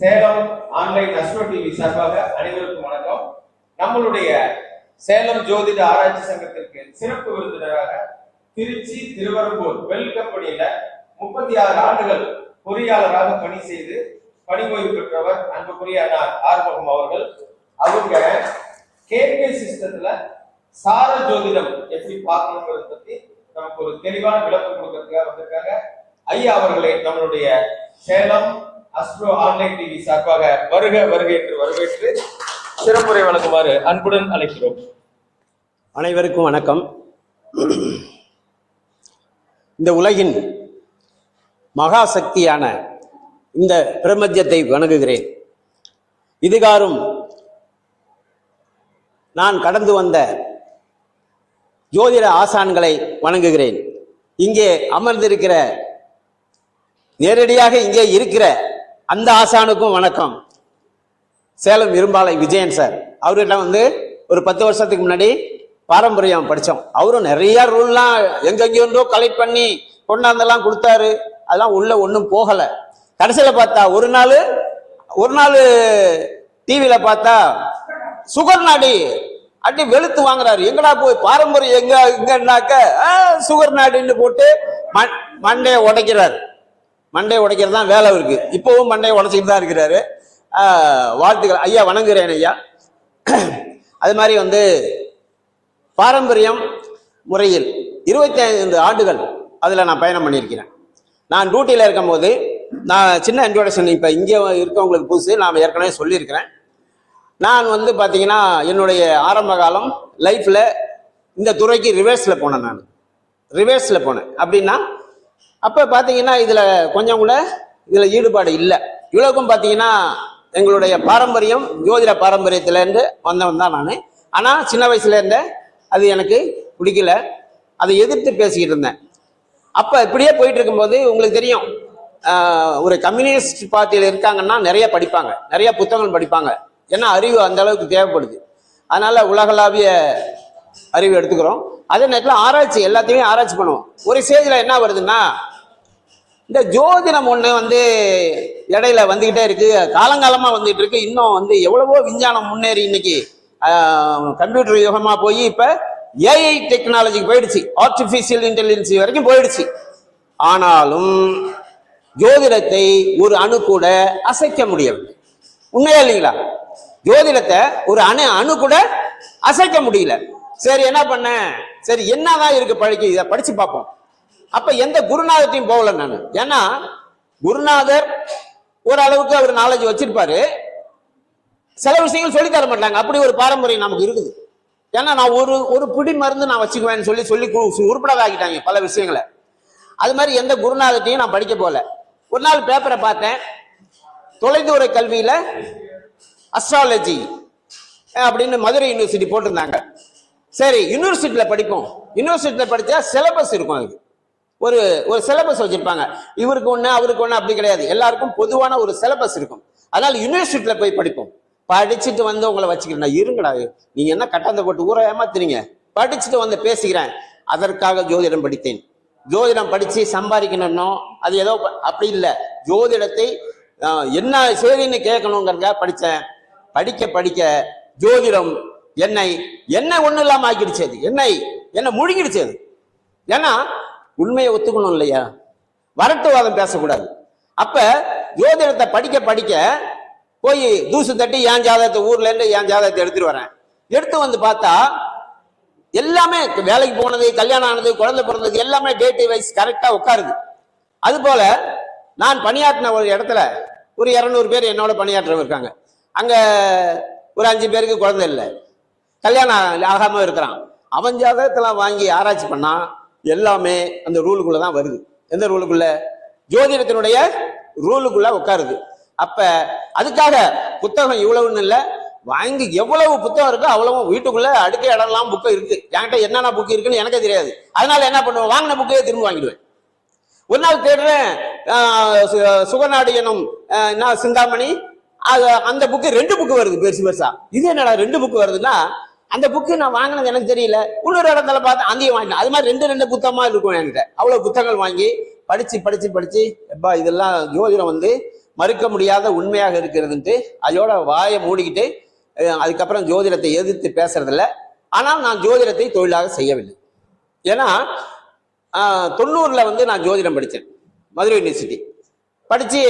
Salem online astro TV சார்பாக அனைவருக்கும் வணக்கம். நம்மளுடைய சேலம் ஜோதிட ஆராய்ச்சி சங்கத்திற்கு சிறப்பு விருந்தினராக திருச்சி திருவரம்பூர் வெல் முப்பத்தி ஆறு ஆண்டுகள் பொறியாளராக பணி செய்து பணி ஓய்வு பெற்றவர் அன்புக்குரிய அண்ணா ஆர்வகம் அவர்கள். அவங்க கேபி சிஸ்டத்துல சார ஜோதிடம் எப்படி பார்க்கணுங்கிறத பத்தி நமக்கு ஒரு தெளிவான விளக்கம் கொடுக்கறதுக்காக வந்திருக்காங்க. ஐயா அவர்களை நம்மளுடைய சேலம் அஸ்ட்ரோ ஆன்லைன் டிவி சார்பாக வருக வருக என்று வரவேற்று சிறப்புரை வழங்குமாறு அன்புடன் அழைக்கிறோம். அனைவருக்கும் வணக்கம். இந்த உலகின் மகா சக்தியான இந்த பிரபஞ்சத்தை வணங்குகிறேன். இதுகாரும் நான் கடந்து வந்த ஜோதிட ஆசான்களை வணங்குகிறேன். இங்கே அமர்ந்திருக்கிற நேரடியாக இங்கே இருக்கிற அந்த ஆசானுக்கும் வணக்கம். சேலம் இரும்பாலை விஜயன் சார். அவர்கிட்ட வந்து ஒரு பத்து வருஷத்துக்கு முன்னாடி பாரம்பரியம் படித்தோம் அவரும் நிறைய ரூல்லாம் எங்கெங்கேருந்தோ கலெக்ட் பண்ணி கொண்டாந்தெல்லாம் கொடுத்தாரு. அதெல்லாம் உள்ளே ஒன்றும் போகலை. கடைசியில் பார்த்தா ஒரு நாள் ஒரு நாள் டிவியில் பார்த்தா சுகர் நாடி. அப்படி வெளுத்து வாங்குறாரு. எங்கடா போய் பாரம்பரியம் எங்க எங்கன்னாக்க "ஆ, சுகர் நாடின்னு போட்டு மண்- மண்டையை உடைக்கிறாரு. மண்டையை உடைக்கிறது தான் வேலை இருக்குது இப்போவும் மண்டையை உடைச்சிக்கிட்டு தான் இருக்கிறாரு. வாழ்த்துக்கள். ஐயா வணங்குகிறேன் ஐயா. அது மாதிரி வந்து பாரம்பரியம் முறையில் இருபத்தி ஐந்து ஆண்டுகள் அதில் நான் பயணம் பண்ணியிருக்கிறேன். நான் டியூட்டியில் இருக்கும்போது நான் சின்ன இன்ட்ரோடக்ஷன் இப்போ இங்கே இருக்கவங்களுக்கு புதுசு நான் ஏற்கனவே சொல்லியிருக்கிறேன். நான் வந்து பார்த்தீங்கன்னா என்னுடைய ஆரம்ப காலம் லைஃப்பில் இந்த துறைக்கு ரிவர்ஸில் போனேன் நான். ரிவர்ஸில் போனேன். அப்படின்னா அப்போ பார்த்தீங்கன்னா இதில் கொஞ்சம் கூட இதில் ஈடுபாடு இல்லை. இவ்வளோக்கும் பார்த்தீங்கன்னா எங்களுடைய பாரம்பரியம் ஜோதிட பாரம்பரியத்திலேருந்து வந்தவன் தான் நான். ஆனால் சின்ன வயசுலேருந்தே அது எனக்கு பிடிக்கல. அதை எதிர்த்து பேசிக்கிட்டு இருந்தேன். அப்போ இப்படியே போயிட்டு இருக்கும்போது உங்களுக்கு தெரியும் ஒரு கம்யூனிஸ்ட் பார்ட்டியில் இருக்காங்கன்னா நிறைய படிப்பாங்க. நிறைய புத்தகங்கள் படிப்பாங்க. ஏன்னா அறிவு அந்த அளவுக்கு தேவைப்படுது. அதனால உலகளாவிய அறிவு எடுத்துக்கிறோம். அதே நேரத்தில் ஆராய்ச்சி எல்லாத்தையுமே ஆராய்ச்சி பண்ணுவோம். ஒரு ஸ்டேஜில் என்ன வருதுன்னா இந்த ஜோதிடம் ஒன்று வந்து இடையில வந்துக்கிட்டே இருக்கு. காலங்காலமாக வந்துகிட்டு இருக்கு. இன்னும் வந்து எவ்வளவோ விஞ்ஞானம் முன்னேறி இன்னைக்கு கம்ப்யூட்டர் யுகமாக போய் இப்போ ஏஐ டெக்னாலஜிக்கு போயிடுச்சு. ஆர்டிஃபிஷியல் இன்டெலிஜென்சி வரைக்கும் போயிடுச்சு. ஆனாலும் ஜோதிடத்தை ஒரு அணு கூட அசைக்க முடியவில்லை. உண்மையா இல்லைங்களா? ஜோதிடத்தை ஒரு அணு அணு கூட அசைக்க முடியல. சரி என்ன பண்ண? சரி என்னதான் இருக்கு பழக்கி? இதை படிச்சு பார்ப்போம். அப்ப எந்த குருநாதத்தையும் போகல நான். ஏன்னா குருநாதர் ஓரளவுக்கு அவர் நாலேஜ் வச்சிருப்பாரு. சில விஷயங்கள் சொல்லி தர மாட்டாங்க. அப்படி ஒரு பாரம்பரியம் நமக்கு இருக்குது. ஏன்னா நான் ஒரு ஒரு பிடி மருந்து நான் வச்சுக்குவேன்னு சொல்லி சொல்லி கு- ஆகிட்டாங்க பல விஷயங்களை. அது மாதிரி எந்த குருநாதத்தையும் நான் படிக்க போகல. ஒரு நாள் பேப்பரை பார்த்தேன். தொலைதூர கல்வியில அஸ்ட்ராலஜி அப்படின்னு மதுரை யூனிவர்சிட்டி போட்டிருந்தாங்க. சரி யூனிவர்சிட்டியில் படிப்போம். யூனிவர்சிட்டியில் படித்தா சிலபஸ் இருக்கும் அதுக்கு. ஒரு ஒரு சிலபஸ் வச்சிருப்பாங்க. இவருக்கு ஒன்று அவருக்கு ஒன்று அப்படி கிடையாது. எல்லாருக்கும் பொதுவான ஒரு சிலபஸ் இருக்கும். அதனால யூனிவர்சிட்டியில் போய் படிப்போம். படிச்சுட்டு வந்து உங்களை வச்சுக்கிறேன். இருங்கடா. நீங்க என்ன கட்டாந்த போட்டு ஊரை ஏமாத்துறீங்க? படிச்சுட்டு வந்து பேசுகிறேன் அதற்காக ஜோதிடம் படித்தேன். ஜோதிடம் படிச்சு சம்பாதிக்கணும்னோ அது ஏதோ அப்படி இல்லை. ஜோதிடத்தை என்ன செய்தின்னு கேட்கணுங்கிறத படித்தேன். படிக்க படிக்க ஜோதிடம் என்னை என்ன ஒன்றும் இல்லாமல் ஆக்கிடுச்சு அது. என்னை என்னை முழுங்கிடுச்சு அது. ஏன்னா உண்மையை ஒத்துக்கணும் இல்லையா? வரட்டுவாதம் பேசக்கூடாது. அப்ப ஜோதிடத்தை படிக்க படிக்க போய் தூசு தட்டி என் ஜாதகத்தை ஊர்ல இருந்து என் ஜாதகத்தை எடுத்துட்டு வரேன். எடுத்து வந்து பார்த்தா எல்லாமே வேலைக்கு போனது கல்யாணம் ஆனது குழந்தை பிறந்தது எல்லாமே டேட் வைஸ் கரெக்டா உட்காருது. அது போல நான் பணியாற்றின ஒரு இடத்துல ஒரு இரநூறு பேர் என்னோட பணியாற்றவங்க இருக்காங்க. அங்க ஒரு அஞ்சு பேருக்கு குழந்தை இல்லை. கல்யாணம் ஆகாம இருக்கிறான். அவன் ஜாதகத்தெல்லாம் வாங்கி ஆராய்ச்சி பண்ணா எல்லாமே அந்த ரூலுக்குள்ள தான் வருது. எந்த ரூலுக்குள்ள? ஜோதிடத்தினுடைய ரூலுக்குள்ள உட்காருது. அப்ப அதுக்காக புத்தகம் இவ்வளவுன்னு இல்லை. வாங்கி எவ்வளவு புத்தகம் இருக்கோ அவ்வளவும் வீட்டுக்குள்ள அடுக்க இடம்லாம் புக்கு இருக்கு. என்கிட்ட என்னென்ன புக்கு இருக்குன்னு எனக்கே தெரியாது. அதனால என்ன பண்ணுவேன்? வாங்கின புக்கையே திரும்ப வாங்கிடுவேன். ஒரு நாள் தேடுறேன் சு- சுகநாடு எனும் என்ன சிந்தாமணி? அது அந்த புக்கு ரெண்டு புக்கு வருது பெருசு பெருசா. இது என்னடா ரெண்டு புக்கு வருதுன்னா அந்த புக்கு நான் வாங்கினது எனக்கு தெரியல. இன்னொரு இடத்துல பார்த்து அங்கேயும் வாங்கினேன் அது மாதிரி ரெண்டு ரெண்டு புத்தகமாக இருக்கும் என்கிட்ட. அவ்வளோ புத்தகங்கள் வாங்கி படித்து படித்து படித்து எப்பா இதெல்லாம் ஜோதிடம் வந்து மறுக்க முடியாத உண்மையாக இருக்கிறதுன்ட்டு அதோட வாயை மூடிக்கிட்டு அதுக்கப்புறம் ஜோதிடத்தை எதிர்த்து பேசுறதில்ல. ஆனால் நான் ஜோதிடத்தை தொழிலாக செய்யவில்லை. ஏன்னா தொண்ணூறில் வந்து நான் ஜோதிடம் படித்தேன். மதுரை யூனிவர்சிட்டி படித்து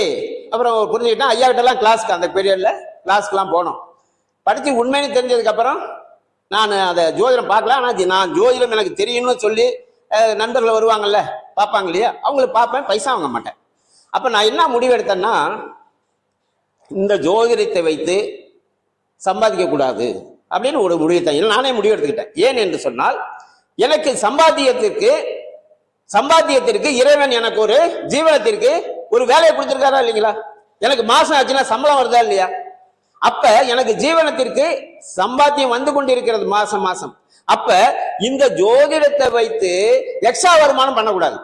அப்புறம் புரிஞ்சுக்கிட்டேன். ஐயா கிட்டலாம் கிளாஸ்க்கு அந்த பீரியடில் கிளாஸ்க்கெலாம் போனோம். படித்து உண்மைன்னு தெரிஞ்சதுக்கப்புறம் நான் அதை ஜோதிடம் பார்க்கல ஆனால் நான் ஜோதிடம் எனக்கு தெரியும்னு சொல்லி நண்பர்கள் வருவாங்கல்ல பார்ப்பாங்க இல்லையா? அவங்கள பார்ப்பேன் பைசா வாங்க மாட்டேன். அப்போ நான் என்ன முடிவெடுத்தேன்னா இந்த ஜோதிடத்தை வைத்து சம்பாதிக்கக்கூடாது அப்படின்னு ஒரு முடிவு நானே முடிவு எடுத்துக்கிட்டேன். ஏன் என்று சொன்னால் எனக்கு சம்பாத்தியத்திற்கு சம்பாத்தியத்திற்கு இறைவன் எனக்கு ஒரு ஜீவனத்திற்கு ஒரு வேலையை கொடுத்துருக்காரா இல்லைங்களா? எனக்கு மாசம் ஆச்சுன்னா சம்பளம் வருதா இல்லையா? அப்ப எனக்கு ஜீவனத்திற்கு சம்பாத்தியம் வந்து கொண்டிருக்கிறது மாசம் மாசம். அப்ப இந்த ஜோதிடத்தை வைத்து எக்ஸ்ட்ரா வருமானம் பண்ணக்கூடாது.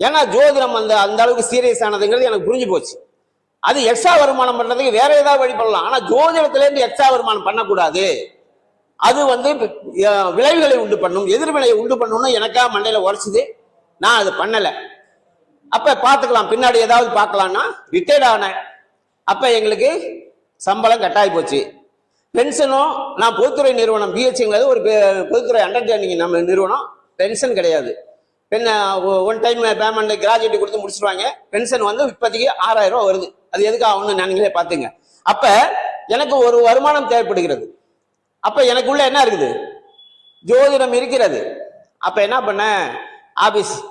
ஏன்னா ஜோதிடம் அந்த அந்த அளவுக்கு சீரியஸ் ஆனதுங்கிறது எனக்கு புரிஞ்சு போச்சு. அது எக்ஸ்ட்ரா வருமானம் பண்றதுக்கு வேற ஏதாவது வழி பண்ணலாம். ஆனா ஜோதிடத்துல இருந்து எக்ஸ்ட்ரா வருமானம் பண்ணக்கூடாது. அது வந்து விளைவுகளை உண்டு பண்ணும். எதிர்வினையை உண்டு பண்ணணும்னு எனக்கா மண்டையில உரைச்சுது. நான் அது பண்ணல. அப்ப பார்த்துக்கலாம். பின்னாடி ஏதாவது பார்க்கலாம்னா ரிட்டையர்ட் ஆனேன் அப்ப எங்களுக்கு சம்பளம் கட்டாயி போச்சு. பென்ஷனும் நான் பொதுத்துறை நிறுவனம் பிஹெச்ங்கிறது ஒரு பெ- பொதுத்துறை அண்டர்ஸ்டாண்டிங் நம்ம நிறுவனம் பென்ஷன் கிடையாது. பெண் ஒன் டைம் பேமெண்ட் கிராஜுவேட் கொடுத்து முடிச்சிருவாங்க. பென்ஷன் வந்து இப்போதைக்கு ஆறாயிரம் ரூபாய் வருது. அது எதுக்கு ஆகும்னு நீங்களே பார்த்துங்க. அப்ப எனக்கு ஒரு வருமானம் தேவைப்படுகிறது. அப்ப எனக்குள்ள என்ன இருக்குது? ஜோதிடம் இருக்கிறது. அப்ப என்ன பண்ண? ஆபீஸ்.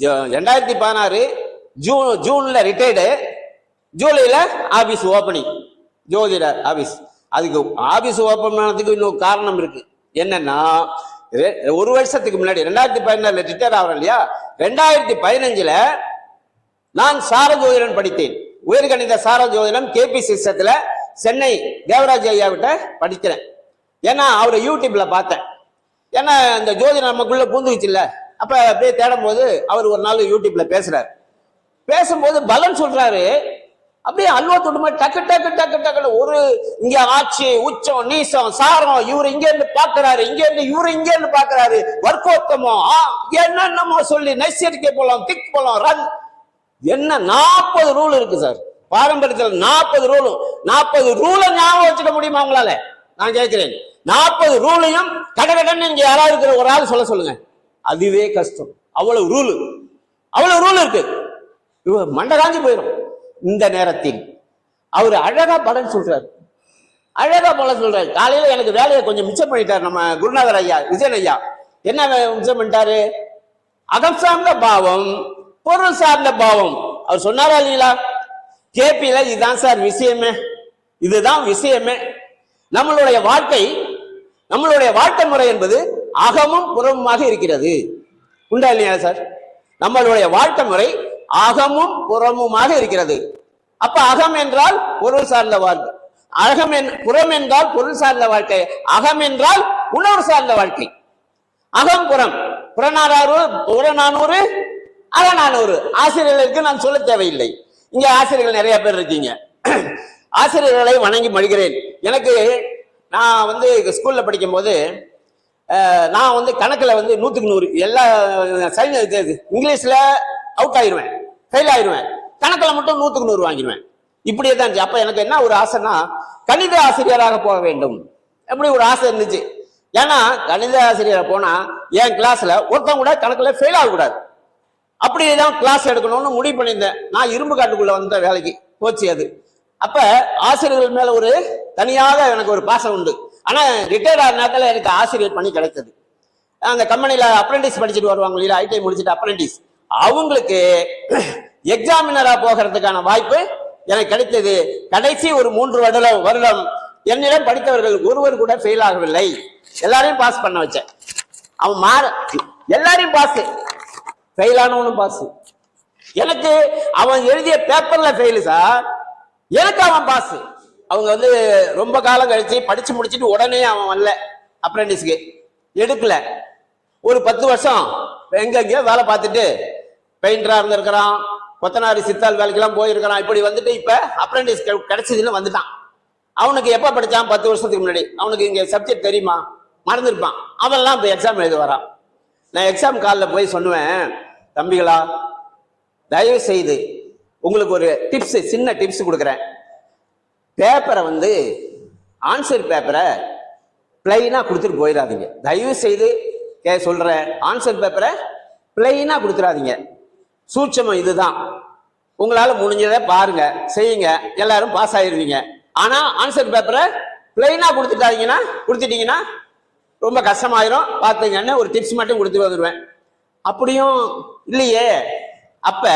ரெண்டாயிரத்தி பதினாறு ஜூன் ஜூன்ல ரிட்டையர்டு ஜூலைல ஆபீஸ் ஓப்பனிங் ஜோதிடர் ஆபீஸ். அதுக்கு ஆபீஸ் ஓப்பன் பண்ணதுக்கு இன்னொரு காரணம் இருக்கு. என்னன்னா ஒரு வருஷத்துக்கு முன்னாடி ரெண்டாயிரத்தி பதினாறுல ரிட்டையர் ஆகிறோம் இல்லையா? ரெண்டாயிரத்தி பதினஞ்சுல நான் சாரஜோதிடன் படித்தேன். உயர்கணித சாரஜோதிடம் கேபி சிஸ்டத்துல சென்னை தேவராஜ் ஐயா விட்ட படிக்கிறேன். ஏன்னா அவரை யூடியூப்ல பார்த்தேன். ஏன்னா இந்த ஜோதிடம் நமக்குள்ள பூந்துக்குச்சு இல்ல. அப்ப அப்படியே தேடும் போது அவர் ஒரு நாள் யூடியூப்ல பேசுறாரு. பேசும்போது பலன் சொல்றாரு. அப்படியே அல்வா தொட்டு மாதிரி டக்கு டக்கு டக்கு டக்குன்னு ஒரு இங்க ஆட்சி உச்சம் நீசம் சாரம் இவர் இங்க இருந்து பாக்குறாரு இங்க இருந்து இவரு இங்க இருந்து பாக்குறாரு வர்க்கோத்தமோ ஆ என்னென்னமோ சொல்லி நைசரிக்கை போலாம் திக் போலாம் ரன் என்ன நாற்பது ரூல் இருக்கு சார்? பாரம்பரியத்தில் நாற்பது ரூலும் நாற்பது ரூலை ஞாபகம் வச்சுக்க முடியுமா உங்களால? நான் கேட்கிறேன். நாற்பது ரூலையும் கடகடன்னு இங்க யாராவது இருக்கிற ஒரு ஆள் சொல்ல சொல்லுங்க. அதுவே கஷ்டம். அவ்வளவு ரூல் அவ்வளவு ரூல் இருக்கு. இவ மண்டை காஞ்சி போயிடும் இந்த நேரத்தில். அவர் அழகா பலன் சொல்றாரு. அழகா பலன் சொல்றாரு. காலையில எனக்கு வேலையை கொஞ்சம் மிச்சம் பண்ணிட்டார் நம்ம குருநாதர் ஐயா விஜயன் ஐயா. என்ன மிச்சம் பண்ணிட்டாரு? அகம் சார்ந்த பாவம் பொருள் சார்ந்த பாவம். அவர் சொன்னாரா இல்லைங்களா? கேபியில இதுதான் சார் விஷயமே. இதுதான் விஷயமே. நம்மளுடைய வாழ்க்கை நம்மளுடைய வாழ்க்கை முறை என்பது அகமும் புறமுமாக இருக்கிறது. உண்டா இல்லையா சார்? நம்மளுடைய வாழ்க்கை முறை அகமும் புறமுமாக இருக்கிறது. அப்ப அகம் என்றால் பொருள் சார்ந்த வாழ்க்கை. அகம் என் புறம் என்றால் பொருள் சார்ந்த வாழ்க்கை. அகம் என்றால் உணர்வு சார்ந்த வாழ்க்கை. அகம் புறம். புறநானூறு புறநானூறு அகநானூறு. ஆசிரியர்களுக்கு நான் சொல்ல தேவையில்லை. இங்க ஆசிரியர்கள் நிறைய பேர் இருக்கீங்க. ஆசிரியர்களை வணங்கி மடிகிறேன் எனக்கு நான் வந்து ஸ்கூல்ல படிக்கும் போது நான் வந்து கணக்குல வந்து நூத்துக்கு நூறு எல்லா சைன் இங்கிலீஷ்ல அவுட் ஆயிடுவேன் ஃபெயில் ஆயிடுவேன் கணக்கில் மட்டும் நூற்றுக்கு நூறு வாங்கிடுவேன் இப்படியே தான் இருந்துச்சு. அப்போ எனக்கு என்ன ஒரு ஆசைன்னா கணித ஆசிரியராக போக வேண்டும். எப்படி ஒரு ஆசை இருந்துச்சு? ஏன்னா கணித ஆசிரியரை போனால் என் கிளாஸில் ஒருத்தன் கூட கணக்கில் ஃபெயில் ஆகக்கூடாது. அப்படியே தான் கிளாஸ் எடுக்கணும்னு முடிவு பண்ணியிருந்தேன். நான் இரும்பு காட்டுக்குள்ளே வந்த வேலைக்கு. போச்சு அது. அப்போ ஆசிரியர்கள் மேலே ஒரு தனியாக எனக்கு ஒரு பாசம் உண்டு. ஆனால் ரிட்டையர்ட் ஆன நேரத்தில் எனக்கு ஆசிரியர் பணி கிடைத்தது. அந்த கம்பெனியில் அப்ரெண்டிஸ் படிச்சுட்டு வருவாங்க இல்லையா? ஐடிஐ முடிச்சுட்டு அப்ரெண்டிஸ் அவங்களுக்கு எக்ஸாமினரா போகிறதுக்கான வாய்ப்பு எனக்கு கிடைத்தது. கடைசி ஒரு மூன்று வருடம் வருடம் என்னிடம் படித்தவர்கள் ஒருவர் கூட ஃபெயில் ஆகவில்லை. எல்லாரையும் பாஸ் பண்ண வச்சேன். அவன் மாற எல்லாரையும் பாஸ் ஃபெயில் ஆனவனும் பாஸ் எனக்கு அவன் எழுதிய பேப்பர்ல ஃபெயிலு சார் எனக்கு அவன் பாஸ் அவங்க வந்து ரொம்ப காலம் கழிச்சு படிச்சு முடிச்சிட்டு உடனே அவன் வரல. அப்ரெண்டிஸ்க்கு எடுக்கல. ஒரு பத்து வருஷம் எங்கெங்கயோ வேலை பார்த்துட்டு பெயிண்டராக இருந்திருக்கிறான் கொத்தனாரி சித்தால் வேலைக்கெல்லாம் போயிருக்கிறான். இப்படி வந்துட்டு இப்போ அப்ரெண்டிஸ் கிடைச்சதுன்னு வந்துட்டான். அவனுக்கு எப்போ படிச்சான்? பத்து வருஷத்துக்கு முன்னாடி. அவனுக்கு இங்கே சப்ஜெக்ட் தெரியுமா? மறந்துருப்பான். அவன்லாம் இப்போ எக்ஸாம் எழுத வரான் நான் எக்ஸாம் காலில் போய் சொல்லுவேன் தம்பிகளா தயவு செய்து உங்களுக்கு ஒரு டிப்ஸு சின்ன டிப்ஸ் கொடுக்குறேன். பேப்பரை வந்து ஆன்சர் பேப்பரை பிளைனாக கொடுத்துட்டு போயிடாதீங்க தயவு செய்து கே சொல்கிறேன் ஆன்சர் பேப்பரை பிளைனாக கொடுத்துடாதீங்க சூட்சமம் இதுதான். உங்களால் முடிஞ்சதை பாருங்க செய்யுங்க எல்லாரும் பாஸ் ஆயிருவீங்க. ஆனால் ஆன்சர் பேப்பரை பிளைனாக கொடுத்துட்டாதீங்கன்னா கொடுத்துட்டீங்கன்னா ரொம்ப கஷ்டமாயிரும். பார்த்துங்கன்னு ஒரு டிப்ஸ் மட்டும் கொடுத்து வந்துடுவேன் அப்படியும் இல்லையே. அப்ப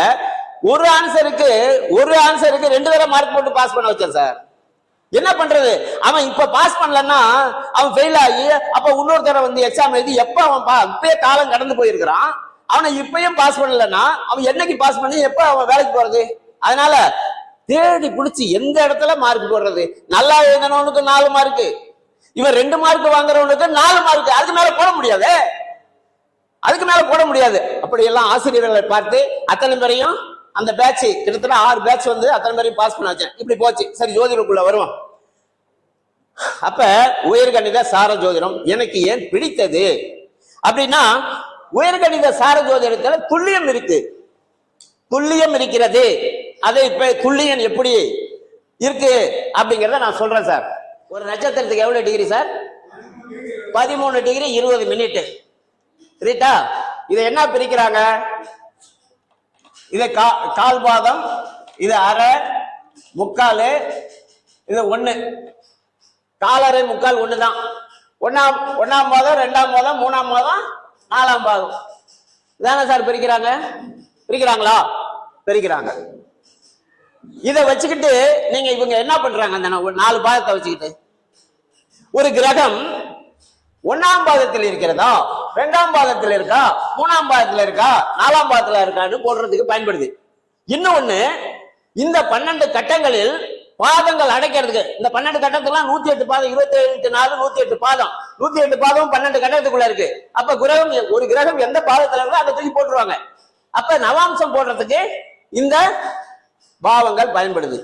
ஒரு ஆன்சருக்கு ஒரு ஆன்சருக்கு ரெண்டு தடவை மார்க் போட்டு பாஸ் பண்ண வச்சேன் சார். என்ன பண்றது? அவன் இப்ப பாஸ் பண்ணலன்னா அவன் ஃபெயில் ஆகி அப்ப இன்னொரு தடவை வந்து எக்ஸாம் எழுதி எப்ப அவன் பா இப்பயே காலம் கடந்து போயிருக்கிறான்? அவனை இப்பயும் பாஸ் பண்ணலன்னா அவன் என்னைக்கு பாஸ் பண்ணி எப்ப அவன் வேலைக்கு போறது? அதனால தேடி பிடிச்சி எந்த இடத்துல மார்க் போடுறது? நல்லா எழுதினவனுக்கு நாலு மார்க்கு இவன் ரெண்டு மார்க் வாங்குறவனுக்கு நாலு மார்க் அதுக்கு மேல போட முடியாது? அதுக்கு மேல போட முடியாது. அப்படி எல்லாம் ஆசிரியர்களை பார்த்து அத்தனை பேரையும் அந்த பேட்ச் கிட்டத்தட்ட ஆறு பேட்ச் வந்து அத்தனை பேரையும் பாஸ் பண்ண வச்சேன். இப்படி போச்சு. சரி ஜோதிடக்குள்ள வருவோம். அப்ப உயர்கணித சார ஜோதிடம் எனக்கு ஏன் பிடித்தது? அப்படின்னா உயர்கணித சாரஜோதிடத்தில் துல்லியம் இருக்கு. துல்லியம் இருக்கிறது. அதை இப்ப துல்லியம் எப்படி இருக்கு அப்படிங்கிறத நான் சொல்றேன் சார். ஒரு நட்சத்திரத்துக்கு எவ்வளவு டிகிரி சார்? பதிமூணு டிகிரி இருபது மினிட் ரைட்டா இதை என்ன பிரிக்கிறாங்க? இது கா கால் பாதம் இது அரை முக்கால் இது ஒன்று காலரை முக்கால் ஒன்று தான் ஒன்றாம் ஒன்றாம் மாதம் ரெண்டாம் மாதம் மூணாம் மாதம் நாலாம் பாதம் தானே சார் பிரிக்கிறாங்க? பிரிக்கிறாங்களா? பிரிக்கிறாங்க. இதை வச்சுக்கிட்டு நீங்க இவங்க என்ன பண்றாங்க அந்த நாலு பாகத்தை வச்சுக்கிட்டு? ஒரு கிரகம் ஒன்னாம் பாதத்தில் இருக்கிறதா? ரெண்டாம் பாதத்தில் இருக்கா? மூணாம் பாதத்தில் இருக்கா? நாலாம் பாதத்தில் இருக்கான்னு போடுறதுக்கு பயன்படுது. இன்னொன்னு இந்த பன்னெண்டு கட்டங்களில் பாதங்கள் அடைக்கிறதுக்கு. இந்த பன்னெண்டு கட்டத்துக்குலாம் நூத்தி எட்டு பாதம் இருபத்தி எட்டு நாலு நூத்தி எட்டு பாதம். நூத்தி எட்டு பாதம் பன்னெண்டு கட்டத்துக்குள்ள இருக்கு. அப்ப கிரகம் ஒரு கிரகம் எந்த பாதத்துல இருக்கோ அதை தூக்கி போட்டுருவாங்க. அப்ப நவாம்சம் போடுறதுக்கு இந்த பாவங்கள் பயன்படுது.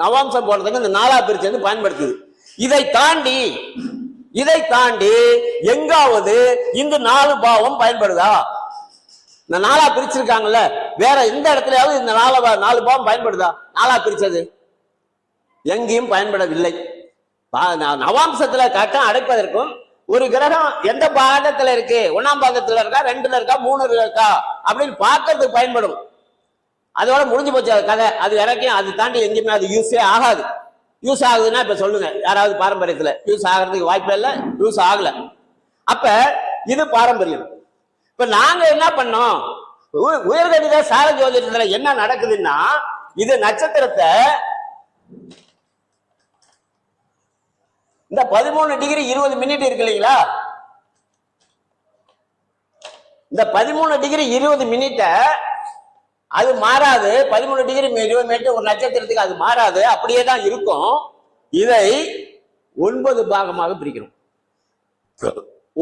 நவாம்சம் போடுறதுக்கு இந்த நாலா பிரிச்சு வந்து பயன்படுத்துது. இதை தாண்டி இதை தாண்டி எங்காவது இந்த நாலு பாவம் பயன்படுதா? இந்த நாலா பிரிச்சிருக்காங்கல்ல வேற எந்த இடத்துலயாவது இந்த நாலு நாலு பாவம் பயன்படுதா? நாலா பிரிச்சது. எங்கேயும் பயன்படவில்லை. பா- நவாம்சத்துல கட்டம் அடைப்பதற்கும் ஒரு கிரகம் எந்த பாகத்துல இருக்கு? ஒன்னாம் பாகத்துல இருக்கா? ரெண்டுல இருக்கா? மூணுல இருக்கா? அப்படின்னு பார்க்கறதுக்கு பயன்படும். அதோட முடிஞ்சு போச்சு அது கதை. அது வரைக்கும் அது தாண்டி எங்கேயுமே அது யூஸே ஆகாது. யூஸ் ஆகுதுன்னா இப்ப சொல்லுங்க. யாராவது பாரம்பரியத்துல யூஸ் ஆகிறதுக்கு வாய்ப்பு இல்லை யூஸ் ஆகல. அப்ப இது பாரம்பரியம். இப்ப நாங்க என்ன பண்ணோம்? உ- உயர்கணித சார ஜோதிடத்துல என்ன நடக்குதுன்னா இது நட்சத்திரத்தை இந்த பதிமூணு டிகிரி இருபது மினிட் இருக்கு இல்லைங்களா? இந்த பதிமூணு டிகிரி இருபது மினிட்டை அது மாறாது. பதிமூணு டிகிரி இருபது மினிட் ஒரு நட்சத்திரத்துக்கு அது மாறாது. அப்படியே தான் இருக்கும். இதை ஒன்பது பாகமாக பிரிக்கிறோம்.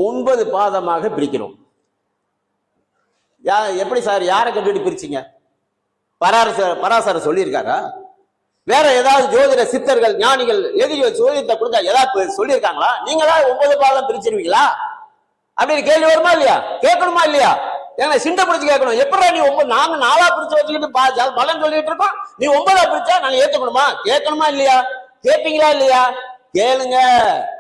ஒன்பது பாதமாக பிரிக்கிறோம். யா எப்படி சார் யாரை கண்டுபிடி பிரிச்சீங்க? பராசர பராசர சொல்லியிருக்காரா? வேற ஏதாவது ஜோதிட சித்தர்கள் ஞானிகள் எதிரி ஜோதிடத்தை கொடுத்தா ஏதாவது சொல்லியிருக்காங்களா? நீங்க தான் ஒன்பது பாலம் பிரிச்சிருவீங்களா? அப்படின்னு கேள்வி வருமா இல்லையா? கேட்கணுமா இல்லையா? ஏன்னா சிண்டை பிடிச்சு கேட்கணும். எப்படா நீ ஒன்பது நாங்க நாலா பிரிச்சு வச்சுக்கிட்டு பா- பலன் சொல்லிட்டு இருக்கோம். நீ ஒன்பதா பிரிச்சா நாங்க ஏத்துக்கணுமா? கேட்கணுமா இல்லையா? கேட்பீங்களா இல்லையா? கேளுங்க.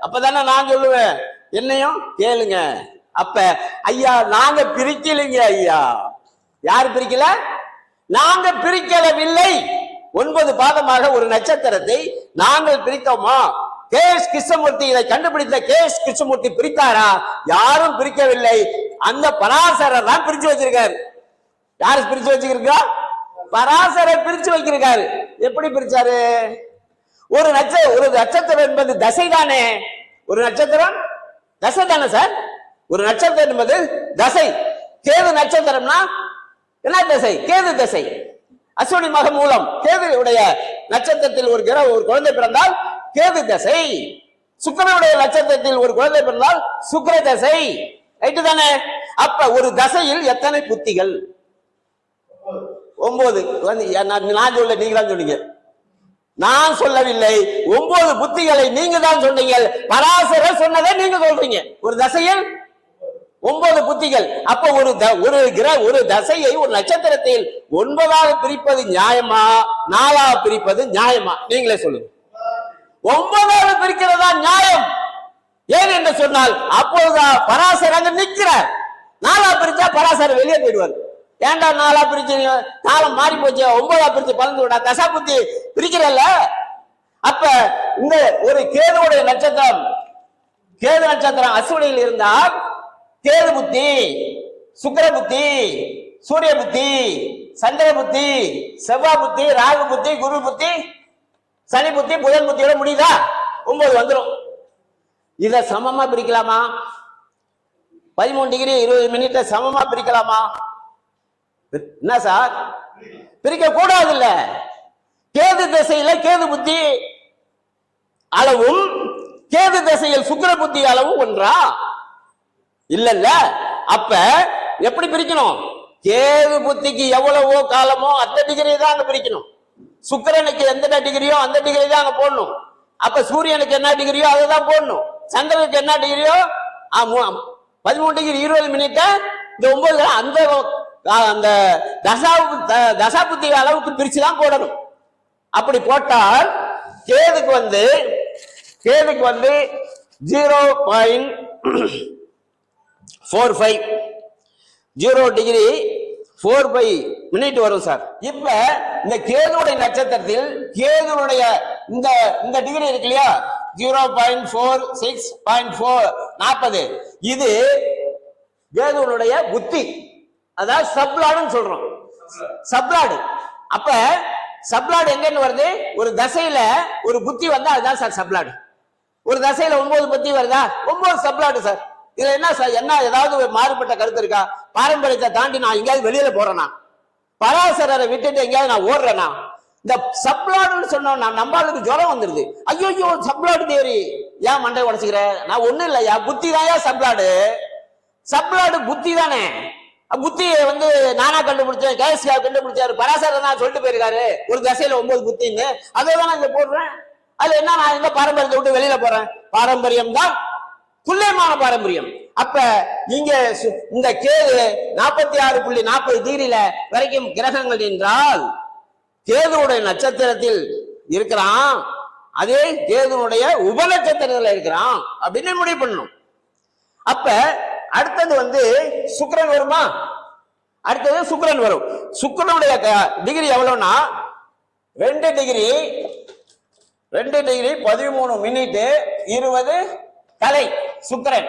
அப்பதானே நான் சொல்லுவேன். என்னையும் கேளுங்க. அப்ப ஐயா நாங்க பிரிக்கலைங்க ஐயா. யார் பிரிக்கல? நாங்க பிரிக்கலவில்லை. ஒன்பது பாதமாக ஒரு நட்சத்திரத்தை நாங்கள் பிரித்தோமா? கே எஸ் கிருஷ்ணமூர்த்தி இதை கண்டுபிடித்த கே எஸ் கிருஷ்ணமூர்த்தி பிரித்தாரா? யாரும் பிரிக்கவில்லை. அந்த பராசரர் தான் பிரிச்சு வச்சிருக்காரு. யாரு பிரிச்சு வச்சிருக்கா? பராசரர் பிரிச்சு வைக்கிறாரு எப்படி பிரிச்சாரு? ஒரு நட்ச ஒரு நட்சத்திரம் என்பது தசை தானே ஒரு நட்சத்திரம் தசை தானே சார்? ஒரு நட்சத்திரம் என்பது தசை. கேது நட்சத்திரம்னா என்ன தசை? கேது தசை. அஸ்வினி மகம் மூலம் கேதுடைய நட்சத்திரத்தில் ஒரு கிரக ஒரு குழந்தை பிறந்தால் கேது தசை. சுக்கரனுடைய நட்சத்திரத்தில் ஒரு குழந்தை பிறந்தால் சுக்கர தசை. ரைட்டு தானே? அப்ப ஒரு தசையில் எத்தனை புத்திகள்? ஒன்பது வந்து நான் சொல்ல நீங்க தான் சொன்னீங்க. நான் சொல்லவில்லை. ஒன்பது புத்திகளை நீங்க தான் சொன்னீங்க. பராசர சொன்னதை நீங்க சொல்றீங்க. ஒரு தசையில் ஒன்பது புத்திகள். அப்ப ஒரு த- ஒரு கிர ஒரு தசையை ஒரு நட்சத்திரத்தில் ஒன்பதாக பிரிப்பது நியாயமா? நாலாக பிரிப்பது நியாயமா? நீங்களே சொல்லுங்க. ஒன்பதாக பிரிக்கிறதா நியாயம்? ஏன் என்று சொன்னால் அப்போதுதான் பராசர் அங்க நிற்கிறார். நாலா பிரிச்சா பராசர் வெளியே போயிடுவார். ஏன்டா நாலா பிரிச்சு காலம் மாறி போச்சு ஒன்பதா பிரிச்சு பறந்து விடா தசா புத்தி பிரிக்கிறல்ல. அப்ப இந்த ஒரு கேதுவுடைய நட்சத்திரம் கேது நட்சத்திரம் அசுவனையில் இருந்தால் கேது புத்தி சுக்கிர புத்தி சூரிய புத்தி சந்திர புத்தி செவ்வாய் புத்தி ராகு புத்தி குரு புத்தி சனி புத்தி புதன் புத்தியோட முடியுதா? ஒன்பது வந்துடும் இத சமமா பிரிக்கலாமா? பதிமூணு டிகிரி இருபது மினிட்ல சமமா பிரிக்கலாமா? என்ன சார்? பிரிக்க கூடாது இல்ல கேது திசையில கேது புத்தி அளவும் கேது திசையில் சுக்கிர புத்தி அளவும் ஒன்றா? இல்லல்ல. அப்ப எப்படி பிரிக்கணும்? கேது புத்திக்கு எவ்வளவோ காலமோ அந்த டிகிரி தான் அங்க பிரிக்கணும். சுக்கிரனுக்கு எந்த டிகிரியோ அந்த டிகிரி தான் அங்க போடணும். அப்ப சூரியனுக்கு என்ன டிகிரியோ அதை தான் போடணும். சந்திரனுக்கு என்ன டிகிரியோ பதிமூணு டிகிரி இருபது மினிட்ட இந்த ஒன்பது அந்த அந்த தசா த- தசா புத்தி அளவுக்கு பிரிச்சு தான் போடணும். அப்படி போட்டால் கேதுக்கு வந்து கேதுக்கு வந்து zero point four five zero degree four by minute வரும் சார் இப்ப இந்த கேதுவுடைய நட்சத்திரத்தில் கேதுவுடைய இந்த இந்த டிகிரி இருக்கு இல்லையா? Zero point four six point four நாற்பது. இது கேதுவனுடைய புத்தி. அதாவது சப்லாடுன்னு சொல்றோம். சப்லாடு அப்ப சப்லாடு எங்கன்னு வருது? ஒரு தசையில ஒரு புத்தி வந்தா அதுதான் சார் சப்லாடு ஒரு தசையில ஒன்பது புத்தி வருதா? ஒன்பது சப்லாடு சார் இதுல என்ன சார் என்ன ஏதாவது ஒரு மாறுபட்ட கருத்து இருக்கா? பாரம்பரியத்தை தாண்டி நான் எங்கேயாவது வெளியில போறேனா? பராசரரை விட்டுட்டு எங்கேயாவது நான் ஓடுறேனா? இந்த சப்ளாடுன்னு சொன்னோம் நான் நம்பாளுக்கு ஜுரம் வந்துருது. ஐயோ சப்ளாடு தேரி ஏன் மண்டை உடச்சுக்கிற? நான் ஒண்ணும் இல்லையா? புத்தி தான் சப்ளாடு சப்ளாடு புத்தி தானே? புத்தியை வந்து நானா கண்டுபிடிச்சேன் கேஎஸ்கா கண்டுபிடிச்சாரு பராசரர் தான் சொல்லிட்டு போயிருக்காரு. ஒரு தசையில ஒன்பது புத்தின்னு. அதை தான் நான் இங்க போடுறேன். அதுல என்ன நான் எங்க பாரம்பரியத்தை விட்டு வெளியில போறேன்? பாரம்பரியம் தான் துல்லியமான பாரம்பரியம். அப்ப நீங்க சு- இந்த கேது நாற்பத்தி ஆறு புள்ளி நாற்பது டிகிரியில வரைக்கும் கிரகங்கள் என்றால் கேதுவுடைய நட்சத்திரத்தில் இருக்கிறான். அதே கேதுனுடைய உபநட்சத்திரத்தில் இருக்கிறான் அப்படின்னு முடிவு பண்ணணும். அப்ப அடுத்தது வந்து சுக்கரன் வருமா? அடுத்தது சுக்கரன் வரும். சுக்கரனுடைய டிகிரி எவ்வளவுனா ரெண்டு டிகிரி ரெண்டு டிகிரி பதிமூணு மினிட்டு இருபது கலை சுக்கரன்.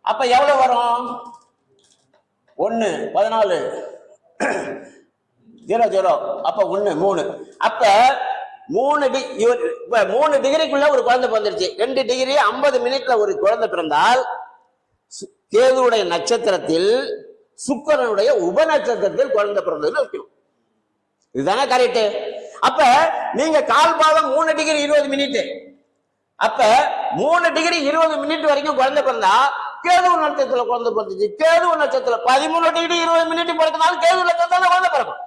அப்ப எவ்வளவு வரும்? ஒன்னு பதினாலு. Zero zero. அப்ப ஒண்ணு மூணு. அப்ப மூணு மூணு டிகிரிக்குள்ள ஒரு குழந்தை பிறந்துருச்சு. ரெண்டு டிகிரி ஐம்பது மினிட்ல ஒரு குழந்தை பிறந்தால் சு- கேதுவுடைய நட்சத்திரத்தில் சுக்கரனுடைய உப நட்சத்திரத்தில் குழந்தை பிறந்ததுன்னு இதுதானே கரெக்ட் அப்ப நீங்க கால் பாதம் மூணு டிகிரி இருபது மினிட் அப்ப மூணு டிகிரி இருபது மினிட் வரைக்கும் குழந்தை பிறந்தா கேது நட்சத்திரத்துல குழந்தை பிறந்துச்சு. கேது நட்சத்திரத்துல பதிமூணு டிகிரி இருபது மினிட் பிறக்கனாலும் கேது நட்சத்திரத்துல குழந்தை பிறக்கும்.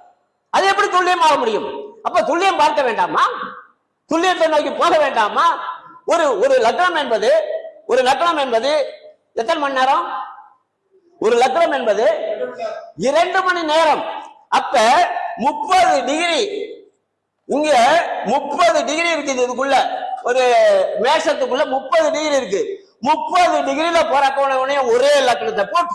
அது எப்படி துல்லியமாக முடியும்? அப்ப துல்லியம் பார்க்க வேண்டாமா? துல்லியத்தை நோக்கி போக வேண்டாமா? ஒரு ஒரு லக்னம் என்பது ஒரு லக்னம் என்பது எத்தனை மணி நேரம்? ஒரு லக்னம் என்பது இரண்டு மணி நேரம். அப்ப முப்பது டிகிரி இங்க முப்பது டிகிரி இருக்குது இதுக்குள்ள. ஒரு மேஷத்துக்குள்ள முப்பது டிகிரி இருக்கு. முப்பது டிகிரில பிறக்கவனே ஒரே லக்னத்தை போட்டு.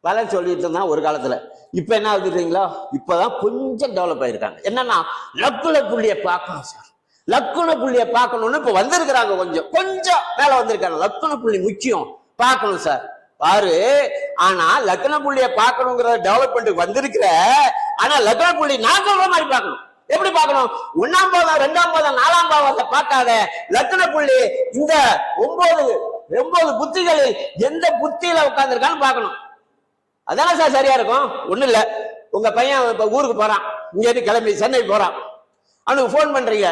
பலன் சொல்லிட்டு இருந்தான் ஒரு காலத்துல. இப்ப என்ன ஆகுதுங்களா இப்பதான் கொஞ்சம் டெவலப் ஆயிருக்காங்க. என்னன்னா லக்குன புள்ளிய பார்க்கணும் சார். லக்குன புள்ளிய பார்க்கணும்னு இப்ப வந்திருக்கிறாங்க கொஞ்சம். கொஞ்சம் மேல வந்திருக்காங்க. லக்குண புள்ளி முக்கியம். பார்க்கணும் சார். பாரு ஆனா லக்ன புள்ளிய பார்க்கணுங்கிற டெவலப்மெண்ட் வந்திருக்கிற ஆனா லக்ன புள்ளி நான் சொல்ற மாதிரி பார்க்கணும். எப்படி பார்க்கணும்? ஒன்னாம் பாதம் ரெண்டாம் பாதம் நாலாம் பாவத்தை பார்க்காத லக்ன புள்ளி இந்த ஒன்பது ஒன்பது புத்திகளில் எந்த புத்தியில உட்கார்ந்துருக்கான்னு பார்க்கணும். அதானே சார் சரியா இருக்கும்? ஒண்ணும் இல்ல. உங்க பையன் இப்ப ஊருக்கு போறான். இங்க இருந்து கிளம்பி சென்னை போறான். அவனுக்கு ஃபோன் பண்றீங்க.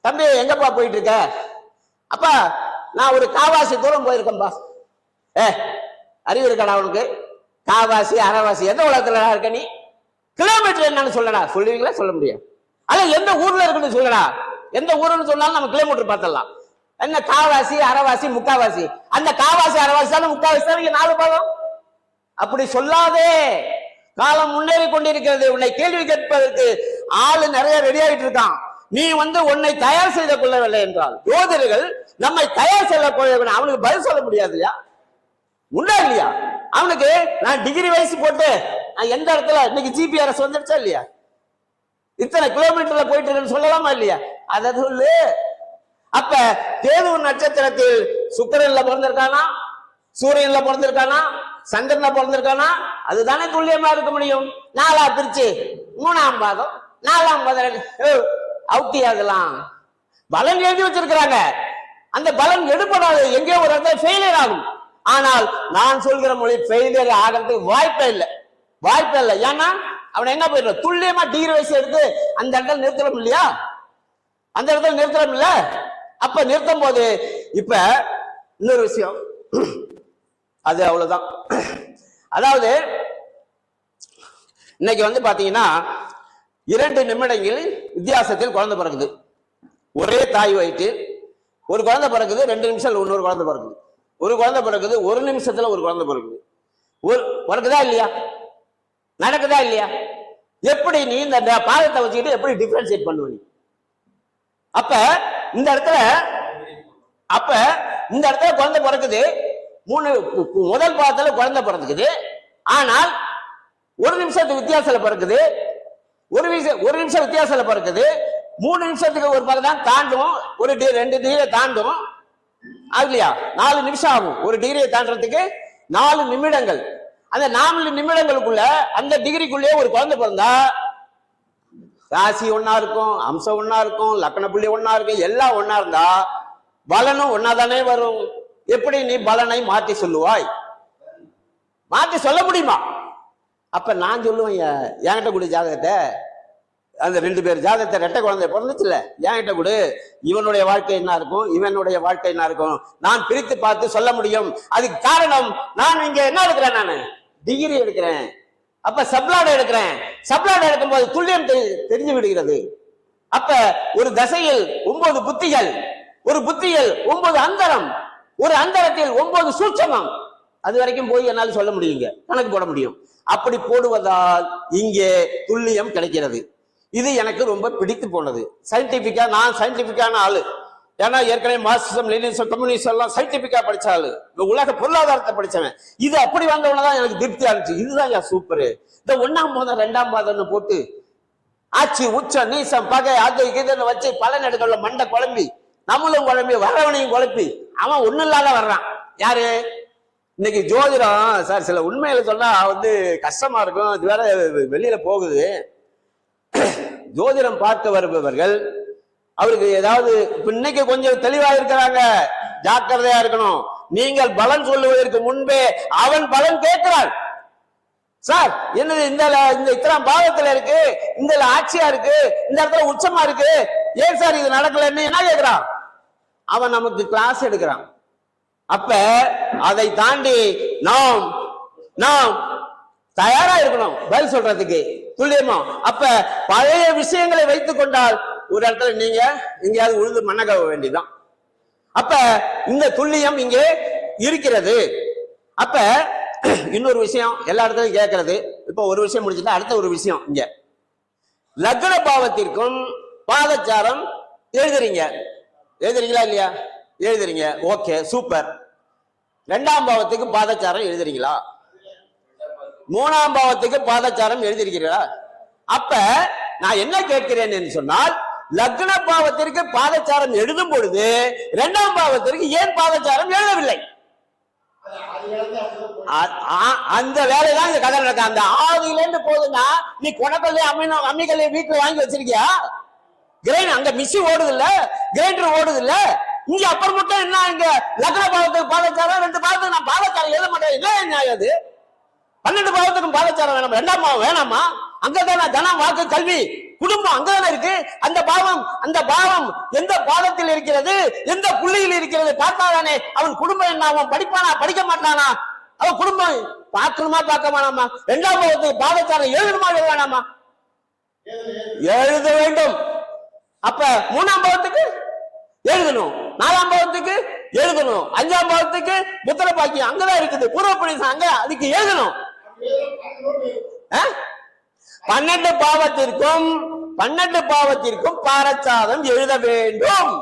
தம்பி எங்கப்பா போயிட்டு இருக்க? அப்பா நான் ஒரு காவாசி தூரம் போயிருக்கேன்பா ஏ அறிவு இருக்கடா அவனுக்கு காவாசி அரைவாசி எந்த உலகத்துல இருக்க நீ? கிலோமீட்டர் என்னன்னு சொல்லடா. சொல்லுவீங்களா? சொல்ல முடியாது. அதான் எந்த ஊர்ல இருக்குன்னு சொல்லுடா. எந்த ஊருன்னு சொன்னாலும் நம்ம கிலோமீட்டர் பார்த்தலாம் என்ன காவாசி அரைவாசி முக்காவாசி? அந்த காவாசி அரைவாசி தானே முக்காவாசி தானே நாலு பாதம் அப்படி சொல்லாதே. காலம் முன்னேறி கொண்டிருக்கிறது. உன்னை கேள்வி கேட்பதற்கு ஆளு நிறைய ரெடி ஆகிட்டு இருக்கான். நீ வந்து உன்னை தயார் செய்து கொள்ளவில்லை என்றால் யோதர்கள் நம்மை தயார் செய்ய கொள்ளவில்லை அவனுக்கு பதில் சொல்ல முடியாது இல்லையா? உண்டா இல்லையா? அவனுக்கு நான் டிகிரி வயசு போட்டு நான் எந்த இடத்துல இன்னைக்கு ஜிபிஆர்எஸ் வந்துருச்சா இல்லையா? இத்தனை கிலோமீட்டர்ல போயிட்டு இருக்குன்னு சொல்லலாமா இல்லையா? அதை சொல்லு. அப்ப தேது நட்சத்திரத்தில் சுக்கரன்ல பிறந்திருக்கானா? சூரியன்ல பிறந்திருக்கானா? சந்திரன்ல பிறந்திருக்கானா? அதுதானே துல்லியமா இருக்க முடியும். நாலா பிரிச்சு மூணாம் பாதம் நாலாம் பாதம் அவுட்டி ஆகலாம். பலன் எழுதி வச்சிருக்கிறாங்க. அந்த பலன் எடுப்படாது. எங்கேயோ ஒரு இடத்துல ஃபெயிலியர் ஆகும். ஆனால் நான் சொல்கிற மொழி ஃபெயிலியர் ஆகிறதுக்கு வாய்ப்பே இல்லை. வாய்ப்பே இல்லை. ஏன்னா அவன் எங்க போயிடுறான் துல்லியமா டிகிரி வயசு எடுத்து அந்த இடத்துல நிறுத்தணும் இல்லையா? அந்த இடத்துல நிறுத்தணும் இல்ல? அப்ப நிறுத்தும் போது இப்ப இன்னொரு விஷயம். அது அவ்வளவுதான். அதாவது இன்னைக்கு வந்து பாத்தீங்கன்னா இரண்டு நிமிடங்கள் வித்தியாசத்தில் குழந்தை பிறக்குது. ஒரே தாய் வயிற்று ஒரு குழந்தை பிறக்குது ரெண்டு நிமிஷம் இன்னொரு குழந்தை பிறக்குது. ஒரு குழந்தை பிறக்குது ஒரு நிமிஷத்துல ஒரு குழந்தை பிறக்குது. ஒரு பிறக்குதா இல்லையா? நடக்குதா இல்லையா? எப்படி நீ இந்த பாதத்தை வச்சுக்கிட்டு எப்படி டிஃபரன்சியேட் பண்ணுவ நீ? அப்ப இந்த இடத்துல அப்ப இந்த இடத்துல குழந்தை பிறக்குது. மூணு முதல் பாதத்துல குழந்தை பிறந்துக்குது. ஆனால் ஒரு நிமிஷத்துக்கு வித்தியாசத்துல பிறக்குது. ஒரு நிமிஷம் ஒரு நிமிஷம் வித்தியாசத்துல பிறக்குது. மூணு நிமிஷத்துக்கு ஒரு பக்கம் தான் தாண்டும். ஒரு டி- ரெண்டு டிகிரியை தாண்டும். ஆகலையா நாலு நிமிஷம் ஆகும். ஒரு டிகிரியை தாண்டறதுக்கு நாலு நிமிடங்கள். அந்த நாலு நிமிடங்களுக்குள்ள அந்த டிகிரிக்குள்ளேயே ஒரு குழந்தை பிறந்தா ராசி ஒன்னா இருக்கும் அம்சம் ஒன்னா இருக்கும் லக்கண புள்ளி ஒன்னா இருக்கும் எல்லாம் ஒன்னா இருந்தா பலனும் ஒன்னா தானே வரும். எப்படி நீ பலனை மாற்றி சொல்லுவாய்? மாற்றி சொல்ல முடியுமா? அப்ப நான் சொல்லுவேன் என்கிட்ட கூட ஜாதகத்தை. அந்த ரெண்டு பேர் ஜாதகத்தை ரெட்டை குழந்தை பிறந்துச்சுல்ல என்கிட்ட கூட. இவனுடைய வாழ்க்கை என்ன இருக்கும்? இவனுடைய வாழ்க்கை என்ன இருக்கும்? நான் பிரித்து பார்த்து சொல்ல முடியும். அதுக்கு காரணம் நான் இங்க என்ன இருக்கிறேன் நான்? டிகிரி எடுக்கிறேன். அப்ப சப்ளாட் எடுக்கிறேன். சப்ளாட் எடுக்கும்போது துல்லியம் தெரி- தெரிஞ்சு விடுகிறது. அப்ப ஒரு தசையில் ஒன்பது புத்திகள் ஒரு புத்தியில் ஒன்பது அந்தரம் ஒரு அந்தரத்தில் ஒன்பது சூட்சமம். அது வரைக்கும் போய் என்னால் சொல்ல முடியுங்க. கணக்கு போட முடியும். அப்படி போடுவதால் இங்கே துல்லியம் கிடைக்கிறது. இது எனக்கு ரொம்ப பிடித்து போனது. சயின்டிபிக்கா நான் சயின்டிபிக்கான ஆளு. ஏன்னா ஏற்கனவே மார்க்சிசம் லெனினிசம் கம்யூனிசம் எல்லாம் சயின்டிபிக்கா படிச்ச உலக பொருளாதாரத்தை படிச்சவன். இது அப்படி வந்தவனதான் எனக்கு திருப்தியா இருந்துச்சு இதுதான் என் சூப்பர் இந்த ஒன்னாம் மாதம் ரெண்டாம் மாதம்னு போட்டு ஆச்சு உச்சம் நீசம் பகை அது இதுன்னு வச்சு பலன் எடுக்கல மண்டை குழம்பி நம்மளும் குழம்பி வரவனையும் குழப்பி அவன் ஒன்றும் இல்லாத வர்றான். யாரு? இன்னைக்கு ஜோதிடம் சார் சில உண்மையில சொன்னா வந்து கஷ்டமா இருக்கும். இது வேற வெளியில போகுது. ஜோதிடம் பார்க்க வருபவர்கள் அவருக்கு ஏதாவது இன்னைக்கு கொஞ்சம் தெளிவா இருக்கிறாங்க. ஜாக்கிரதையா இருக்கணும். நீங்கள் பலன் சொல்லுவதற்கு முன்பே அவன் பலன் கேட்கிறான். சார் என்னது இந்த இந்த இத்தனாம் பாவத்துல இருக்கு? இந்த ஆட்சியா இருக்கு? இந்த இடத்துல உச்சமா இருக்கு? ஏன் சார் இது நடக்கலன்னு என்ன கேட்கிறான்? அவன் நமக்கு கிளாஸ் எடுக்கிறான். அப்ப அதை தாண்டி நாம் நாம் தயாரா இருக்கணும். பதில் சொல்றதுக்கு. துல்லியமா. அப்ப பழைய விஷயங்களை வைத்துக் கொண்டால் ஒரு இடத்துல நீங்க எங்கேயாவது உழுது மண்ணகவ வேண்டியதுதான். அப்ப இந்த துல்லியம் இங்கே இருக்கிறது. அப்ப இன்னொரு விஷயம் எல்லா இடத்துலயும் கேட்கறது. இப்ப ஒரு விஷயம் முடிச்சுட்டா அடுத்த ஒரு விஷயம் இங்க. லக்ன பாவத்திற்கும் பாதச்சாரம் எழுதுறீங்க. எழுதுறீங்களா இல்லையா? எழுதுறீங்க. Okay super. ரெண்டாம் பாவத்துக்கு பாதச்சாரம் எழுதுறீங்களா? மூணாம் பாவத்துக்கு பாதச்சாரம் எழுதியிருக்கிறீர்களா அப்ப நான் என்ன கேட்கிறேன் என்று சொன்னால் லக்ன பாவத்திற்கு பாதச்சாரம் எழுதும் பொழுது இரண்டாம் பாவத்திற்கு ஏன் பாதச்சாரம் எழுதவில்லை? அந்த வேலைதான் இந்த கதை நடக்க அந்த ஆதியில இருந்து போகுதுன்னா நீ குணக்கல்லையும் அம்மின அம்மிக்கல்லையும் வீட்டுல வாங்கி வச்சிருக்கியா? கிரைண்ட் அங்க மிஷி ஓடுது இல்ல கிரைண்டர் ஓடுது இல்ல இங்க அப்புறம் மட்டும் என்ன இங்க லக்ன பாவத்துக்கு பாதச்சாரம்? ரெண்டு பாவத்துக்கு நான் பாதச்சாரம் எழுத மாட்டேன். என்ன நியாயம் அது? பன்னெண்டு பாவத்துக்கும் பாதச்சாரம் வேணாமா? ரெண்டாம் பாவம் வேணாமா? அங்கதான் தனம் வாக்கு கல்வி குடும்பம் அங்கதானே இருக்கு? அந்த பாவம் அந்த பாவம் எந்த பாதத்தில் இருக்கிறது? எந்த புள்ளியில் இருக்கிறது? பார்த்தாதானே. அவன் குடும்பம் என்ன? அவன் படிப்பானா? படிக்க மாட்டானா? அவன் குடும்பம் பார்க்கணுமா பார்க்க வேணாமா ரெண்டாம் பாவத்துக்கு பாதச்சாரம் எழுதணுமா எழுத வேணாமா எழுத வேண்டும். அப்ப மூணாம் பாவத்துக்கு எழுதணும். நாலாம் பாவத்துக்கு எழுதணும். அஞ்சாம் பாவத்துக்கு புத்திர பாக்கியம் அங்கதான் இருக்குது. பூர்வ புண்ணியம் அங்க அதுக்கு எழுதணும். ஆ? பன்னெண்டு பாவத்திற்கும் பன்னெண்டு பாவத்திற்கும் பாரச்சாதம் எழுத வேண்டும்.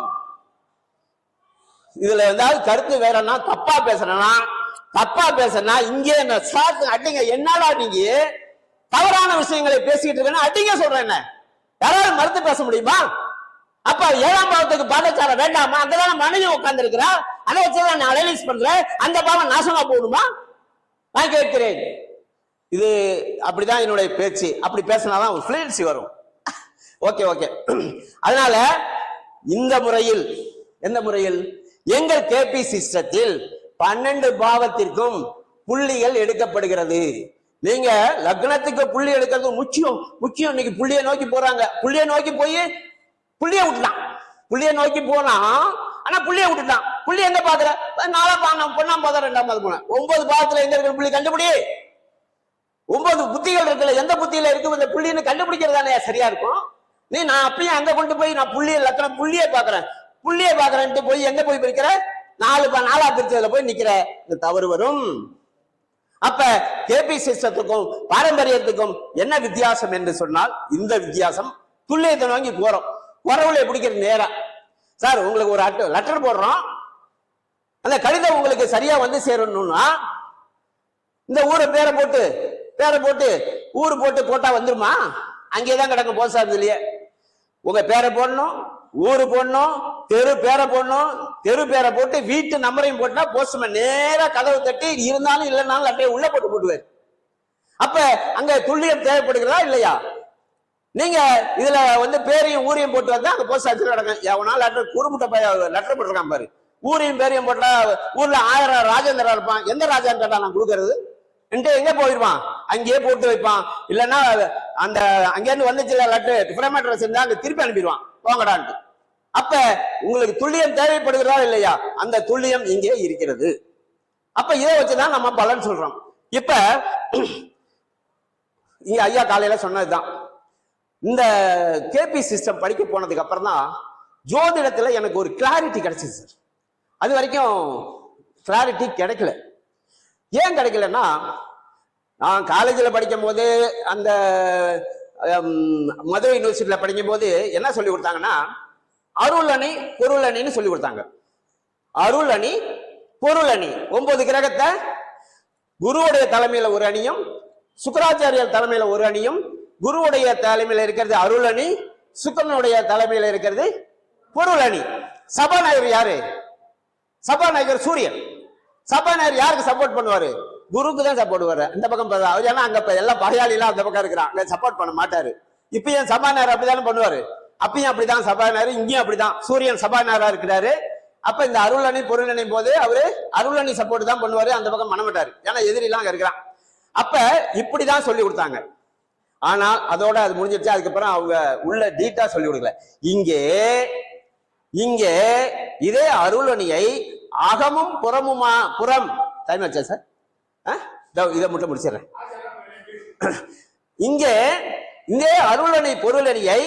இதுல ஏதாவது கருத்து வேறன்னா தப்பா பேசுறேன்னா தப்பா பேசுறேன்னா இங்கே அடிங்க என்னடா நீங்க? தவறான விஷயங்களை பேசிக்கிட்டு இருக்கேன்னு அடிங்க சொல்றேன் யாராவது மறுத்து பேச முடியுமா? அப்ப ஏழாம் பாவத்துக்கு பாதச்சாரம் வேண்டாமா? அங்கதான மனைவி உட்கார்ந்து இருக்கிறா அதை வச்சுதான் நான் அனலைஸ் பண்றேன். அந்த பாவம் நாசமா போகணுமா நான் கேட்கிறேன். இது அப்படிதான் என்னுடைய பேச்சு. அப்படி பேசினாதான் ஒரு ஃப்ளூயன்சி வரும். ஓகே ஓகே அதனால இந்த முறையில் எந்த முறையில்? எங்கள் கேபி சிஸ்டத்தில் பன்னெண்டு பாவத்திற்கும் புள்ளிகள் எடுக்கப்படுகிறது. நீங்க லக்னத்துக்கு புள்ளி எடுக்கிறது முக்கியம். முக்கியம் இன்னைக்கு புள்ளிய நோக்கி போறாங்க. புள்ளிய நோக்கி போய் புள்ளிய விட்டுலாம் புள்ளிய நோக்கி போனா ஆனா புள்ளிய விட்டுட்டான். புள்ளி எங்க பாக்குற? நாலா பானம் பொண்ணாம் பாதம் ரெண்டாம் பாதம் போன. ஒன்பது பாதத்துல எங்க இருக்கிற புள்ளி கண்டுபிடி. ஒன்பது புத்திகள் இருக்குல்ல எந்த புத்தியில இருக்கு இந்த புள்ளின்னு கண்டுபிடிக்கிறதானே சரியா இருக்கும்? நீ நான் அப்பயும் அங்க கொண்டு போய் நான் புள்ளிய லக்கணம் புள்ளிய பாக்குறேன் புள்ளியை பாக்குறேன்ட்டு போய் எங்க போய் பிரிக்கிற? நாலு நாலா பிரிச்சதுல போய் நிக்கிற. இந்த தவறு வரும். அப்ப கேபி சிஸ்டத்துக்கும் பாரம்பரியத்துக்கும் என்ன வித்தியாசம் என்று சொன்னால் இந்த வித்தியாசம் துல்லியத்தை வாங்கி போறோம். குறவுல பிடிக்கிற நேரா. சார் உங்களுக்கு ஒரு அட்டு லெட்டர் போடுறோம். அந்த கடிதம் உங்களுக்கு சரியா வந்து சேரணும்னா இந்த ஊரை பேரை போட்டு பேரை போட்டு ஊர் போட்டு போட்டா வந்துருமா? அங்கேதான் கிடக்கும் போஸ்ட் ஆஃபீஸ்லயே உங்க பேரை போடணும் ஊரு போடணும் தெரு பேரை போடணும் தெரு பேரை போட்டு வீட்டு நம்பரையும் போட்டா போஸ்ட்மேன் நேரா கதவு தட்டி இருந்தாலும் இல்லைனாலும் அப்படியே உள்ள போட்டு போட்டுவார் அப்ப அங்க துல்லியம் தேவைப்படுகிறதா இல்லையா? நீங்க இதுல வந்து பேரையும் ஊரையும் போட்டு வந்தா அங்க போஸ்ட் ஆஃபீஸ்ல நடக்கும் எவனா லெட்டர் குறுமுட்டை பைய லெட்டர் போட்டிருக்கான் பாரு. ஊரையும் பேரையும் போட்டா ஊர்ல ஆயிரம் ராஜேந்திரா இருப்பான். எந்த ராஜான்னு கேட்டா நான் கொடுக்கறது? என்கிட்ட எங்க போயிருவான்? அங்கேயே போட்டு வைப்பான். இல்லைன்னா அந்த அங்கேருந்து வந்துச்சுல லட்டு? டிஃபரண்ட் அட்ரஸ் இருந்தா அங்க திருப்பி அனுப்பிடுவான். போங்கடான்ட்டு அப்ப உங்களுக்கு துல்லியம் தேவைப்படுகிறதா இல்லையா? அந்த துல்லியம் இங்கே இருக்கிறது. அப்ப இதை வச்சுதான் நம்ம பலன் சொல்றோம். இப்ப இங்க ஐயா காலையில சொன்னதுதான். இந்த கேபி சிஸ்டம் படிக்க போனதுக்கு அப்புறம் தான் ஜோதிடத்துல எனக்கு ஒரு கிளாரிட்டி கிடைச்சிச்சு அது வரைக்கும் கிளாரிட்டி கிடைக்கல. ஏன் கிடைக்கலன்னா நான் காலேஜில் படிக்கும் போது அந்த மதுரை யூனிவர்சிட்டியில் படிக்கும் போது என்ன சொல்லி கொடுத்தாங்கன்னா அருள் அணி பொருள் அணின்னு சொல்லி கொடுத்தாங்க. அருள் அணி பொருள் அணி ஒன்பது கிரகத்தை குருவுடைய தலைமையில ஒரு அணியும் சுக்கராச்சாரியர் தலைமையில ஒரு அணியும் குருவுடைய தலைமையில இருக்கிறது அருள் அணி சுக்கரனுடைய தலைமையில இருக்கிறது பொருள் அணி சபாநாயகர் யாரு? சபாநாயகர் சூரியன். சபாநாயகர் யாருக்கு சப்போர்ட் பண்ணுவாரு? குருக்கு தான் சப்போர்ட் பண்ணுவாரு இந்த பக்கம் பார்த்தா, அவர் ஏன்னா அங்க இப்ப எல்லாம் பகையாளி அந்த பக்கம் இருக்கிறான். அங்க சப்போர்ட் பண்ண மாட்டாரு. இப்பயும் சபாநாயகர் அப்படிதானே பண்ணுவாரு? அப்பயும் அப்படிதான் சபாநாயகர் இங்கேயும் அப்படிதான். சூரியன் சபாநாயகரா இருக்கிறாரு. அப்ப இந்த அருளணி நினைக்கும் போது அவரு அருளணி சப்போர்ட் தான் பண்ணுவாரு. அந்த பக்கம் பண்ண மாட்டாரு. ஏன்னா எதிரிலாம் அங்க இருக்கிறான். அப்ப இப்படிதான் சொல்லி கொடுத்தாங்க. ஆனால் அதோட அது முடிஞ்சிருச்சு அதுக்கப்புறம் அவங்க உள்ள டீட்டா சொல்லி கொடுக்கல. இங்கே இங்கே இதே அருளணியை அகமும் புறமுமா புறம். டைம் ஆச்சா சார்? ஆ? இதை மட்டும் முடிச்சிடுறேன். இங்கே இங்கே அருளணி பொருளணியை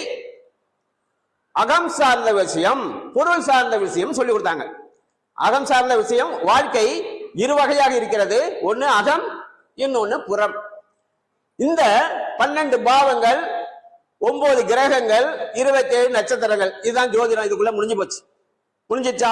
அகம் சார்ந்த விஷயம் பொருள் சார்ந்த விஷயம் சொல்லி கொடுத்தாங்க. அகம் சார்ந்த விஷயம் வாழ்க்கை இரு வகையாக இருக்கிறது. ஒன்று அகம் இன்னொன்று புறம். இந்த பன்னெண்டு பாவங்கள் ஒன்பது கிரகங்கள் இருபத்தேழு நட்சத்திரங்கள் இதுதான் ஜோதிடம் இதுக்குள்ள முடிஞ்சு போச்சு. முடிஞ்சிச்சா